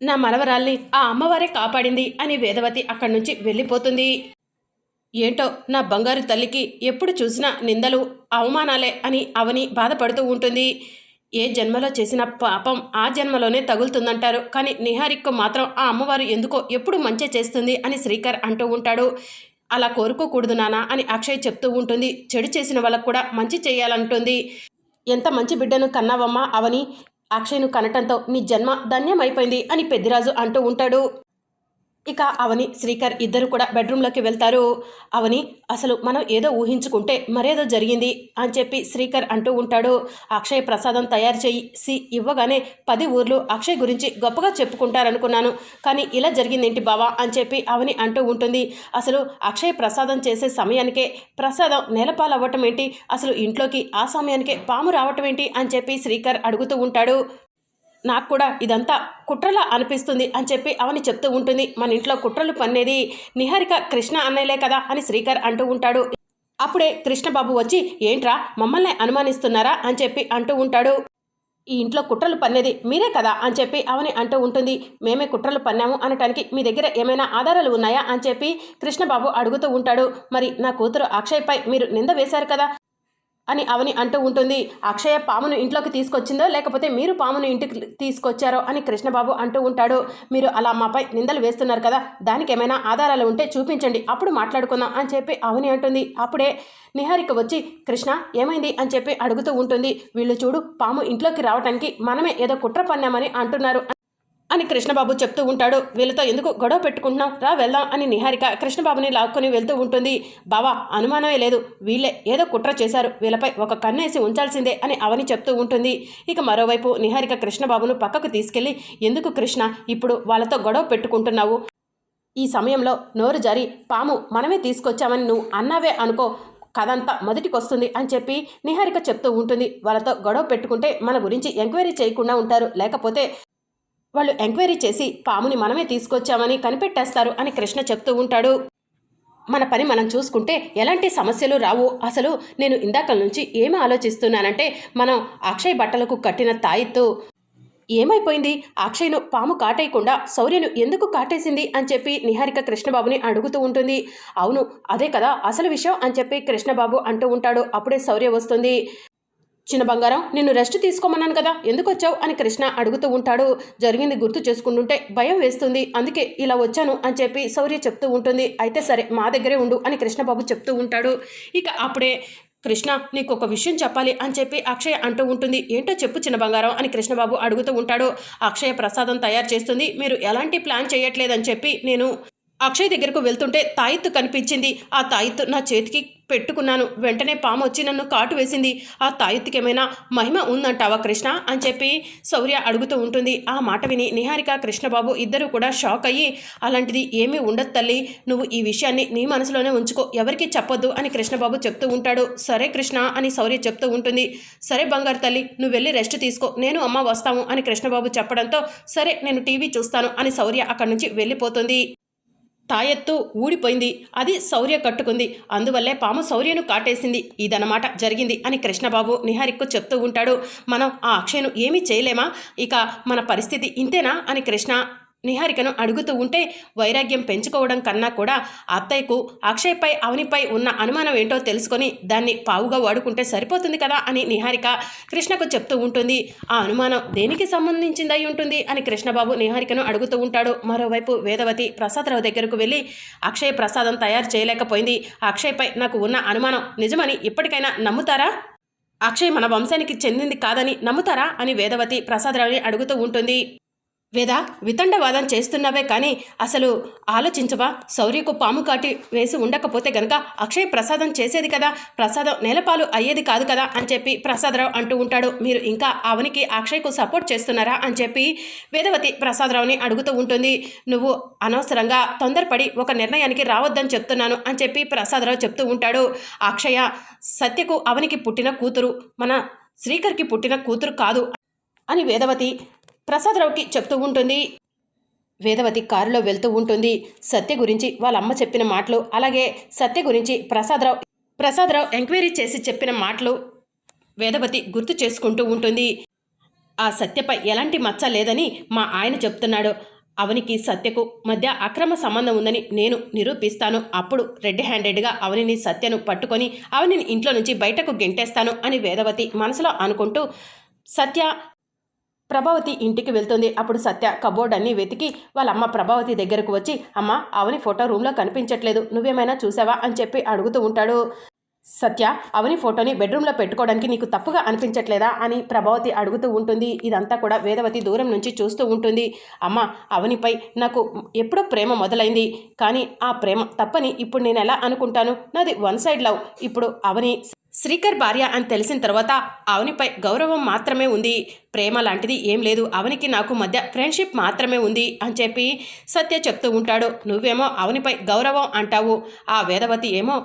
నా మనవరాల్ని ఆ అమ్మవారే కాపాడింది అని వేదవతి అక్కడి నుంచి వెళ్ళిపోతుంది. ఏంటో నా బంగారు తల్లికి ఎప్పుడు చూసినా నిందలు అవమానాలే అని అవని బాధపడుతూ ఉంటుంది. ఏ జన్మలో చేసిన పాపం ఆ జన్మలోనే తగులుతుందంటారు. కానీ నిహారిక్కు మాత్రం ఆ అమ్మవారు ఎందుకో ఎప్పుడు మంచి చేస్తుంది అని శ్రీకర్ అంటూ ఉంటాడు. అలా కోరుకోకూడదు నానా అని అక్షయ్ చెప్తూ ఉంటుంది. చెడు చేసిన వాళ్ళకు కూడా మంచి చేయాలంటుంది. ఎంత మంచి బిడ్డను కన్నావమ్మా అవని. అక్షయ్ను కనటంతో నీ జన్మ ధన్యమైపోయింది అని పెద్దిరాజు అంటూ ఉంటాడు. ఇక అవని శ్రీకర్ ఇద్దరు కూడా బెడ్రూమ్లోకి వెళ్తారు. అవని అసలు మనం ఏదో ఊహించుకుంటే మరేదో జరిగింది అని చెప్పి శ్రీకర్ అంటూ ఉంటాడు. అక్షయ్ ప్రసాదం తయారు చేయి సి ఇవ్వగానే పది ఊర్లు అక్షయ్ గురించి గొప్పగా చెప్పుకుంటారనుకున్నాను. కానీ ఇలా జరిగిందేంటి బావా అని చెప్పి అవని అంటూ ఉంటుంది. అసలు అక్షయ్ ప్రసాదం చేసే సమయానికే ప్రసాదం నేలపాలవ్వటం ఏంటి? అసలు ఇంట్లోకి ఆ సమయానికే పాము రావటం ఏంటి? అని చెప్పి శ్రీకర్ అడుగుతూ ఉంటాడు. నాకు కూడా ఇదంతా కుట్రలా అనిపిస్తుంది అని చెప్పి అవని చెప్తూ ఉంటుంది. మన ఇంట్లో కుట్రలు పన్నేది నిహారిక కృష్ణ అన్నయ్యలే కదా అని శ్రీకర్ అంటూ ఉంటాడు. అప్పుడే కృష్ణబాబు వచ్చి ఏంట్రా మమ్మల్ని అనుమానిస్తున్నారా? అని చెప్పి అంటూ ఉంటాడు. ఈ ఇంట్లో కుట్రలు పన్నేది మీరే కదా? అని చెప్పి అవని అంటూ ఉంటుంది. మేమే కుట్రలు పన్నాము అనటానికి మీ దగ్గర ఏమైనా ఆధారాలు ఉన్నాయా? అని చెప్పి కృష్ణబాబు అడుగుతూ ఉంటాడు. మరి నా కూతురు అక్షయ్పై మీరు నింద వేశారు కదా? అని అవని అంటూ ఉంటుంది. అక్షయ పామును ఇంట్లోకి తీసుకొచ్చిందో లేకపోతే మీరు పామును ఇంటికి తీసుకొచ్చారో అని కృష్ణబాబు అంటూ ఉంటాడు. మీరు అలా మాపై నిందలు వేస్తున్నారు కదా దానికి ఏమైనా ఆధారాలు ఉంటే చూపించండి అప్పుడు మాట్లాడుకుందాం అని చెప్పి అవని అంటుంది. అప్పుడే నిహారిక వచ్చి కృష్ణ ఏమైంది? అని చెప్పి అడుగుతూ ఉంటుంది. వీళ్ళు చూడు పాము ఇంట్లోకి రావడానికి మనమే ఏదో కుట్ర పన్నామని అంటున్నారు. అని కృష్ణబాబు చెప్తూ ఉంటాడు. వీళ్ళతో ఎందుకు గొడవ పెట్టుకుంటున్నాం రా వెళ్దాం అని నిహారిక కృష్ణబాబుని లాక్కొని వెళ్తూ ఉంటుంది. బావా అనుమానమే లేదు. వీళ్ళే ఏదో కుట్ర చేశారు. వీళ్ళపై ఒక కన్నేసి ఉంచాల్సిందే అని అవని చెప్తూ ఉంటుంది. ఇక మరోవైపు నిహారిక కృష్ణబాబును పక్కకు తీసుకెళ్ళి ఎందుకు కృష్ణ ఇప్పుడు వాళ్ళతో గొడవ పెట్టుకుంటున్నావు? ఈ సమయంలో నోరు జారి పాము మనమే తీసుకొచ్చామని నువ్వు అన్నావే అనుకో కథంతా మొదటికొస్తుంది అని చెప్పి నిహారిక చెప్తూ ఉంటుంది. వాళ్ళతో గొడవ పెట్టుకుంటే మన గురించి ఎంక్వైరీ చేయకుండా ఉంటారు. లేకపోతే వాళ్ళు ఎంక్వైరీ చేసి పాముని మనమే తీసుకొచ్చామని కనిపెట్టేస్తారు అని కృష్ణ చెప్తూ ఉంటాడు. మన పని మనం చూసుకుంటే ఎలాంటి సమస్యలు రావు. అసలు నేను ఇందాక నుంచి ఏమి ఆలోచిస్తున్నానంటే మనం అక్షయ్ బట్టలకు కట్టిన తాయిత్తు. ఏమైపోయింది? అక్షయ్ను పాము కాటేయకుండా శౌర్యను ఎందుకు కాటేసింది అని చెప్పి నిహారిక కృష్ణబాబుని అడుగుతూ ఉంటుంది. అవును అదే కదా అసలు విషయం అని చెప్పి కృష్ణబాబు అంటూ ఉంటాడు. అప్పుడే శౌర్య వస్తుంది. చిన్న బంగారం నిన్ను రెస్ట్ తీసుకోమన్నాను కదా ఎందుకు వచ్చావు అని కృష్ణ అడుగుతూ ఉంటాడు. జరిగింది గుర్తు చేసుకుంటుంటే భయం వేస్తుంది. అందుకే ఇలా వచ్చాను అని చెప్పి శౌర్య చెప్తూ ఉంటుంది. అయితే సరే మా దగ్గరే ఉండు అని కృష్ణబాబు చెప్తూ ఉంటాడు. ఇక అప్పుడే కృష్ణ నీకు ఒక విషయం చెప్పాలి అని చెప్పి అక్షయ అంటూ ఉంటుంది. ఏంటో చెప్పు చిన్న బంగారం అని కృష్ణబాబు అడుగుతూ ఉంటాడు. అక్షయ ప్రసాదం తయారు చేస్తుంది. మీరు ఎలాంటి ప్లాన్ చేయట్లేదని చెప్పి నేను అక్షయ్ దగ్గరకు వెళ్తుంటే తాయిత్తు కనిపించింది. ఆ తాయిత్తు నా చేతికి పెట్టుకున్నాను. వెంటనే పాము వచ్చి నన్ను కాటు వేసింది. ఆ తాయెత్తుకి ఏమైనా మహిమ ఉందంటావా కృష్ణ? అని చెప్పి శౌర్య అడుగుతూ ఉంటుంది. ఆ మాట విని నిహారిక కృష్ణబాబు ఇద్దరు కూడా షాక్ అయ్యి అలాంటిది ఏమీ ఉండదు తల్లి. నువ్వు ఈ విషయాన్ని నీ మనసులోనే ఉంచుకో. ఎవరికి చెప్పొద్దు అని కృష్ణబాబు చెప్తూ ఉంటాడు. సరే కృష్ణ అని శౌర్య చెప్తూ ఉంటుంది. సరే బంగారు తల్లి నువ్వు వెళ్ళి రెస్ట్ తీసుకో. నేను అమ్మ వస్తాము అని కృష్ణబాబు చెప్పడంతో సరే నేను టీవీ చూస్తాను అని శౌర్య అక్కడి నుంచి వెళ్ళిపోతుంది. తాయెత్తు ఊడిపోయింది. అది శౌర్య కట్టుకుంది. అందువల్లే పాము శౌర్యను కాటేసింది. ఇదనమాట జరిగింది అని కృష్ణబాబు నిహారిక్కు చెప్తూ ఉంటాడు. మనం ఆ అక్షయను ఏమీ చేయలేమా? ఇక మన పరిస్థితి ఇంతేనా? అని కృష్ణ నిహారికను అడుగుతూ ఉంటే వైరాగ్యం పెంచుకోవడం కన్నా కూడా అత్తయ్యకు అక్షయ్పై అవనిపై ఉన్న అనుమానం ఏంటో తెలుసుకొని దాన్ని పావుగా వాడుకుంటే సరిపోతుంది కదా అని నిహారిక కృష్ణకు చెప్తూ ఉంటుంది. ఆ అనుమానం దేనికి సంబంధించిందై ఉంటుంది అని కృష్ణబాబు నిహారికను అడుగుతూ ఉంటాడు. మరోవైపు వేదవతి ప్రసాదరావు దగ్గరకు వెళ్ళి అక్షయ్ ప్రసాదం తయారు చేయలేకపోయింది. అక్షయ్పై నాకు ఉన్న అనుమానం నిజమని ఇప్పటికైనా నమ్ముతారా? అక్షయ్ మన వంశానికి చెందింది కాదని నమ్ముతారా? అని వేదవతి ప్రసాదరావుని అడుగుతూ ఉంటుంది. వేదా వితండవాదం చేస్తున్నావే కానీ అసలు ఆలోచించవా? శౌర్యకు పాము కాటి వేసి ఉండకపోతే గనక అక్షయ్ ప్రసాదం చేసేది కదా? ప్రసాదం నేలపాలు అయ్యేది కాదు కదా? అని చెప్పి ప్రసాదరావు అంటూ ఉంటాడు. మీరు ఇంకా అవనికి అక్షయ్కు సపోర్ట్ చేస్తున్నారా? అని చెప్పి వేదవతి ప్రసాదరావుని అడుగుతూ ఉంటుంది. నువ్వు అనవసరంగా తొందరపడి ఒక నిర్ణయానికి రావద్దని చెప్తున్నాను అని చెప్పి ప్రసాదరావు చెప్తూ ఉంటాడు. అక్షయ సత్యకు అవనికి పుట్టిన కూతురు మన శ్రీకర్కి పుట్టిన కూతురు కాదు అని వేదవతి ప్రసాదరావుకి చెప్తూ ఉంటుంది. వేదవతి కారులో వెళ్తూ ఉంటుంది. సత్య గురించి వాళ్ళ అమ్మ చెప్పిన మాటలు అలాగే సత్య గురించి ప్రసాదరావు ప్రసాదరావు ఎంక్వైరీ చేసి చెప్పిన మాటలు వేదవతి గుర్తు చేసుకుంటూ ఉంటుంది. ఆ సత్యపై ఎలాంటి మచ్చ లేదని మా ఆయన చెప్తున్నాడు. అవనికి సత్యకు మధ్య అక్రమ సంబంధం ఉందని నేను నిరూపిస్తాను. అప్పుడు రెడ్ హ్యాండెడ్గా అవనిని సత్యను పట్టుకొని అవనిని ఇంట్లో నుంచి బయటకు గెంటేస్తాను అని వేదవతి మనసులో అనుకుంటూ సత్య ప్రభావతి ఇంటికి వెళ్తుంది. అప్పుడు సత్య కబోర్డ్ అన్ని వెతికి వాళ్ళ అమ్మ ప్రభావతి దగ్గరకు వచ్చి అమ్మ అవని ఫోటో రూమ్లో కనిపించట్లేదు. నువ్వేమైనా చూసావా? అని చెప్పి అడుగుతూ ఉంటాడు. సత్య అవని ఫోటోని బెడ్రూమ్లో పెట్టుకోవడానికి నీకు తప్పుగా అనిపించట్లేదా? అని ప్రభావతి అడుగుతూ ఉంటుంది. ఇదంతా కూడా వేదవతి దూరం నుంచి చూస్తూ ఉంటుంది. అమ్మ అవనిపై నాకు ఎప్పుడో ప్రేమ మొదలైంది. కానీ ఆ ప్రేమ తప్పని ఇప్పుడు నేను ఎలా అనుకుంటాను? నాది వన్ సైడ్ లవ్. ఇప్పుడు అవని శ్రీకర్ భార్య అని తెలిసిన తర్వాత అవనిపై గౌరవం మాత్రమే ఉంది. ప్రేమ లాంటిది ఏం లేదు. అవనికి నాకు మధ్య ఫ్రెండ్షిప్ మాత్రమే ఉంది అని చెప్పి సత్య చెప్తూ ఉంటాడు. నువ్వేమో అవనిపై గౌరవం అంటావు. ఆ వేదవతి ఏమో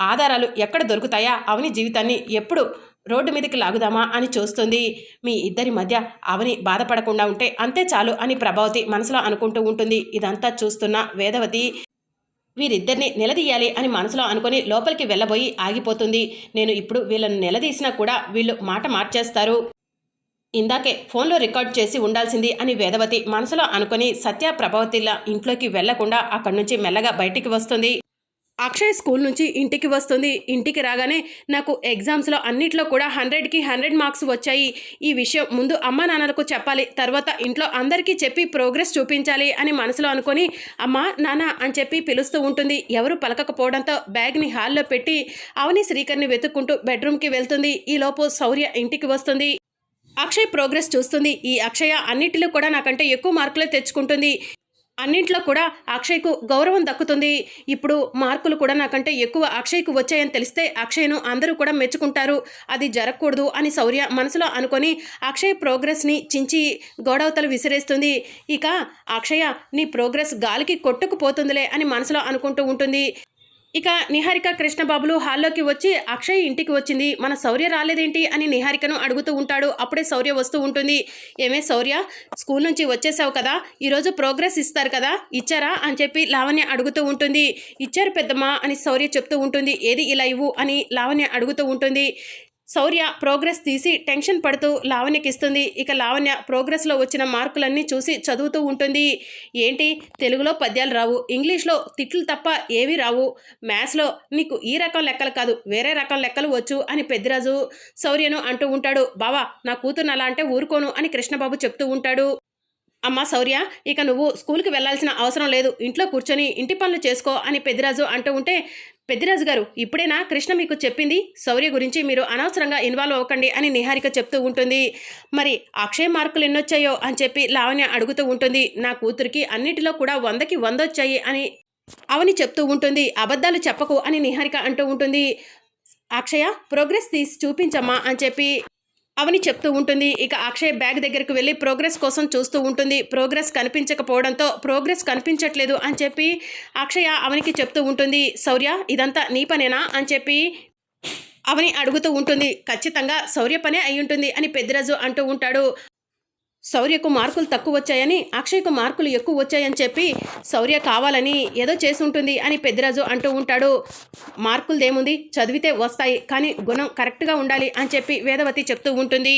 ఆధారాలు ఎక్కడ దొరుకుతాయా? అవని జీవితాన్ని ఎప్పుడు రోడ్డు మీదకి లాగుదామా అని చూస్తుంది. మీ ఇద్దరి మధ్య అవని బాధపడకుండా ఉంటే అంతే చాలు అని ప్రభావతి మనసులో అనుకుంటూ ఉంటుంది. ఇదంతా చూస్తున్న వేదవతి వీరిద్దరిని నిలదీయాలి అని మనసులో అనుకొని లోపలికి వెళ్ళబోయి ఆగిపోతుంది. నేను ఇప్పుడు వీళ్ళను నిలదీసినా కూడా వీళ్ళు మాట మార్చేస్తారు. ఇందాకే ఫోన్లో రికార్డ్ చేసి ఉండాల్సింది అని వేదవతి మనసులో అనుకొని సత్య ప్రభావతిల ఇంట్లోకి వెళ్ళకుండా అక్కడి నుంచి మెల్లగా బయటికి వస్తుంది. అక్షయ్ స్కూల్ నుంచి ఇంటికి వస్తుంది. ఇంటికి రాగానే నాకు ఎగ్జామ్స్లో అన్నిట్లో కూడా హండ్రెడ్కి హండ్రెడ్ మార్క్స్ వచ్చాయి. ఈ విషయం ముందు అమ్మా నాన్నలకు చెప్పాలి. తర్వాత ఇంట్లో అందరికీ చెప్పి ప్రోగ్రెస్ చూపించాలి అని మనసులో అనుకొని అమ్మా నాన్న అని చెప్పి పిలుస్తూ ఉంటుంది. ఎవరు పలకకపోవడంతో బ్యాగ్ని హాల్లో పెట్టి అవని శ్రీకర్ని వెతుక్కుంటూ బెడ్రూమ్కి వెళ్తుంది. ఈలోపు శౌర్య ఇంటికి వస్తుంది. అక్షయ్ ప్రోగ్రెస్ చూస్తుంది. ఈ అక్షయ అన్నిటిలో కూడా నాకంటే ఎక్కువ మార్కులే తెచ్చుకుంటుంది. అన్నింట్లో కూడా అక్షయ్కు గౌరవం దక్కుతుంది. ఇప్పుడు మార్కులు కూడా నాకంటే ఎక్కువ అక్షయ్కు వచ్చాయని తెలిస్తే అక్షయ్ను అందరూ కూడా మెచ్చుకుంటారు. అది జరగకూడదు అని శౌర్య మనసులో అనుకొని అక్షయ్ ప్రోగ్రెస్ని చించి గోడవతలు విసిరేస్తుంది. ఇక అక్షయ నీ ప్రోగ్రెస్ గాలికి కొట్టుకుపోతుందిలే అని మనసులో అనుకుంటూ ఉంటుంది. ఇక నిహారిక కృష్ణబాబులు హాల్లోకి వచ్చి అక్షయ్ ఇంటికి వచ్చింది. మన శౌర్య రాలేదేంటి అని నిహారికను అడుగుతూ ఉంటాడు. అప్పుడే శౌర్య వస్తూ ఉంటుంది. ఏమే శౌర్య స్కూల్ నుంచి వచ్చేసావు కదా. ఈరోజు ప్రోగ్రెస్ ఇస్తారు కదా. ఇచ్చారా అని చెప్పి లావణ్య అడుగుతూ ఉంటుంది. ఇచ్చారు పెద్దమ్మ అని శౌర్య చెప్తూ ఉంటుంది. ఏది ఇలా ఇవ్వు అని లావణ్య అడుగుతూ ఉంటుంది. శౌర్య ప్రోగ్రెస్ తీసి టెన్షన్ పడుతూ లావణ్యకి ఇస్తుంది ఇక లావణ్య ప్రోగ్రెస్లో వచ్చిన మార్కులన్నీ చూసి చదువుతూ ఉంటుంది. ఏంటి? తెలుగులో పద్యాలు రావు. ఇంగ్లీష్లో తిట్లు తప్ప ఏవి రావు. మ్యాథ్స్లో నీకు ఈ రకం లెక్కలు కాదు వేరే రకం లెక్కలు వచ్చు అని పెద్దిరాజు శౌర్యను అంటూ ఉంటాడు. బావా నా కూతురు అలా అంటే ఊరుకోను అని కృష్ణబాబు చెప్తూ ఉంటాడు. అమ్మా శౌర్య ఇక నువ్వు స్కూల్కి వెళ్ళాల్సిన అవసరం లేదు. ఇంట్లో కూర్చొని ఇంటి పనులు చేసుకో అని పెద్దిరాజు అంటూ ఉంటే పెద్దిరాజు గారు ఇప్పుడేనా కృష్ణ మీకు చెప్పింది? శౌర్య గురించి మీరు అనవసరంగా ఇన్వాల్వ్ అవ్వకండి అని నిహారిక చెప్తూ ఉంటుంది. మరి అక్షయ మార్కులు ఎన్నొచ్చాయో అని చెప్పి లావణ్య అడుగుతూ ఉంటుంది. నా కూతురికి అన్నిటిలో కూడా వందకి వంద వచ్చాయి అని అవని చెప్తూ ఉంటుంది. అబద్ధాలు చెప్పకు అని నిహారిక అంటూ ఉంటుంది. అక్షయ ప్రోగ్రెస్ తీసి చూపించమ్మా అని చెప్పి అవని చెప్తూ ఉంటుంది. ఇక అక్షయ్ బ్యాగ్ దగ్గరకు వెళ్ళి ప్రోగ్రెస్ కోసం చూస్తూ ఉంటుంది. ప్రోగ్రెస్ కనిపించకపోవడంతో ప్రోగ్రెస్ కనిపించట్లేదు అని చెప్పి అక్షయ అవనికి చెప్తూ ఉంటుంది. శౌర్య ఇదంతా నీ పనేనా? అని చెప్పి అవని అడుగుతూ ఉంటుంది. ఖచ్చితంగా శౌర్య పనే అయి ఉంటుంది అని పెద్దిరాజు అంటూ ఉంటాడు. శౌర్యకు మార్కులు తక్కువ వచ్చాయని అక్షయ్కు మార్కులు ఎక్కువ వచ్చాయని చెప్పి శౌర్య కావాలని ఏదో చేసి ఉంటుంది అని పెద్దిరాజు అంటూ ఉంటాడు. మార్కులదేముంది? చదివితే వస్తాయి కానీ గుణం కరెక్ట్గా ఉండాలి అని చెప్పి వేదవతి చెప్తూ ఉంటుంది.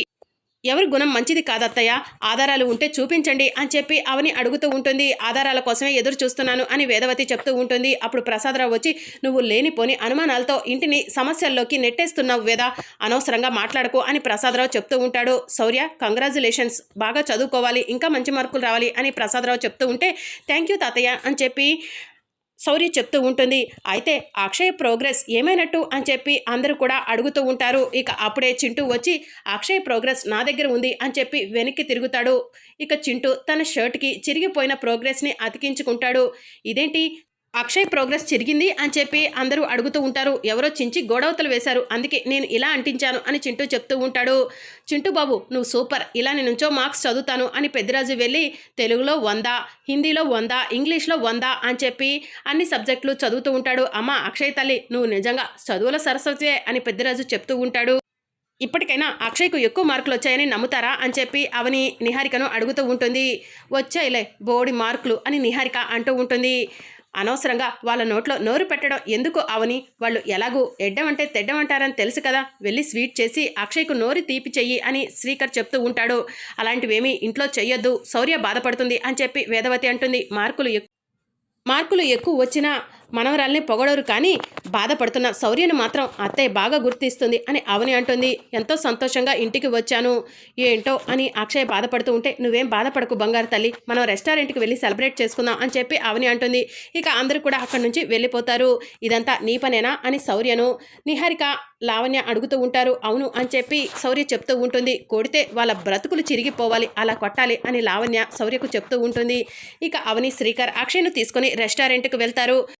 ఎవరి గుణం మంచిది కాదత్తయ్య? ఆధారాలు ఉంటే చూపించండి అని చెప్పి అవని అడుగుతూ ఉంటుంది. ఆధారాల కోసమే ఎదురు చూస్తున్నాను అని వేదవతి చెప్తూ ఉంటుంది. అప్పుడు ప్రసాదరావు వచ్చి నువ్వు లేనిపోని అనుమానాలతో ఇంటిని సమస్యల్లోకి నెట్టేస్తున్నావు వేద. అనవసరంగా మాట్లాడకు అని ప్రసాదరావు చెప్తూ ఉంటాడు. శౌర్య కంగ్రాచులేషన్స్ బాగా చదువుకోవాలి. ఇంకా మంచి మార్కులు రావాలి అని ప్రసాదరావు చెప్తూ ఉంటే థ్యాంక్ యూ తాతయ్య అని చెప్పి శౌర్య చెప్తూ ఉంటుంది. అయితే అక్షయ్ ప్రోగ్రెస్ ఏమైనట్టు? అని చెప్పి అందరూ కూడా అడుగుతూ ఉంటారు. ఇక అప్పుడే చింటూ వచ్చి అక్షయ్ ప్రోగ్రెస్ నా దగ్గర ఉంది అని చెప్పి వెనక్కి తిరుగుతాడు. ఇక చింటూ తన షర్ట్కి చిరిగిపోయిన ప్రోగ్రెస్ని అతికించుకుంటాడు. ఇదేంటి? అక్షయ్ ప్రోగ్రెస్ చిరిగింది అని చెప్పి అందరూ అడుగుతూ ఉంటారు. ఎవరో చించి గోడవతలు వేశారు. అందుకే నేను ఇలా అంటించాను అని చింటూ చెప్తూ ఉంటాడు. చింటూ బాబు నువ్వు సూపర్. ఇలా నేను నుంచో మార్క్స్ చదువుతాను అని పెద్దిరాజు వెళ్ళి తెలుగులో వంద హిందీలో వంద ఇంగ్లీష్లో వంద అని చెప్పి అన్ని సబ్జెక్టులు చదువుతూ ఉంటాడు. అమ్మ అక్షయ్ తల్లి నువ్వు నిజంగా చదువుల సరస్వతి అని పెద్దిరాజు చెప్తూ ఉంటాడు. ఇప్పటికైనా అక్షయ్కు ఎక్కువ మార్కులు వచ్చాయని నమ్ముతారా అని చెప్పి అవని నిహారికను అడుగుతూ ఉంటుంది. వచ్చాయిలే బోడి మార్కులు అని నిహారిక అంటూ ఉంటుంది. అనవసరంగా వాళ్ళ నోట్లో నోరు పెట్టడం ఎందుకు అవని? వాళ్ళు ఎలాగూ ఎడ్డమంటే తెడ్డమంటారని తెలుసు కదా? వెళ్ళి స్వీట్ చేసి అక్షయ్కు నోరు తీపి చెయ్యి అని శ్రీకర్ చెప్తూ ఉంటాడు. అలాంటివేమీ ఇంట్లో చెయ్యొద్దు. శౌర్య బాధపడుతుంది అని చెప్పి వేదవతి అంటుంది. మార్కులు ఎక్- మార్కులు ఎక్కువ వచ్చినా మనవరాల్ని పొగడరు కానీ బాధపడుతున్న శౌర్యను మాత్రం అత్తయ్య బాగా గుర్తిస్తుంది అని అవని అంటుంది. ఎంతో సంతోషంగా ఇంటికి వచ్చాను. ఏంటో అని అక్షయ్ బాధపడుతూ ఉంటే నువ్వేం బాధపడకు బంగారు తల్లి. మనం రెస్టారెంట్కి వెళ్ళి సెలబ్రేట్ చేసుకుందాం అని చెప్పి అవని అంటుంది. ఇక అందరూ కూడా అక్కడి నుంచి వెళ్ళిపోతారు. ఇదంతా నీ పనేనా? అని శౌర్యను. నిహారిక లావణ్య అడుగుతూ ఉంటారు. అవును అని చెప్పి శౌర్య చెప్తూ ఉంటుంది. కొడితే వాళ్ళ బ్రతుకులు చిరిగిపోవాలి. అలా కొట్టాలి అని లావణ్య శౌర్యకు చెప్తూ ఉంటుంది. ఇక అవని శ్రీకర్ అక్షయ్ను తీసుకొని రెస్టారెంట్కి వెళ్తారు.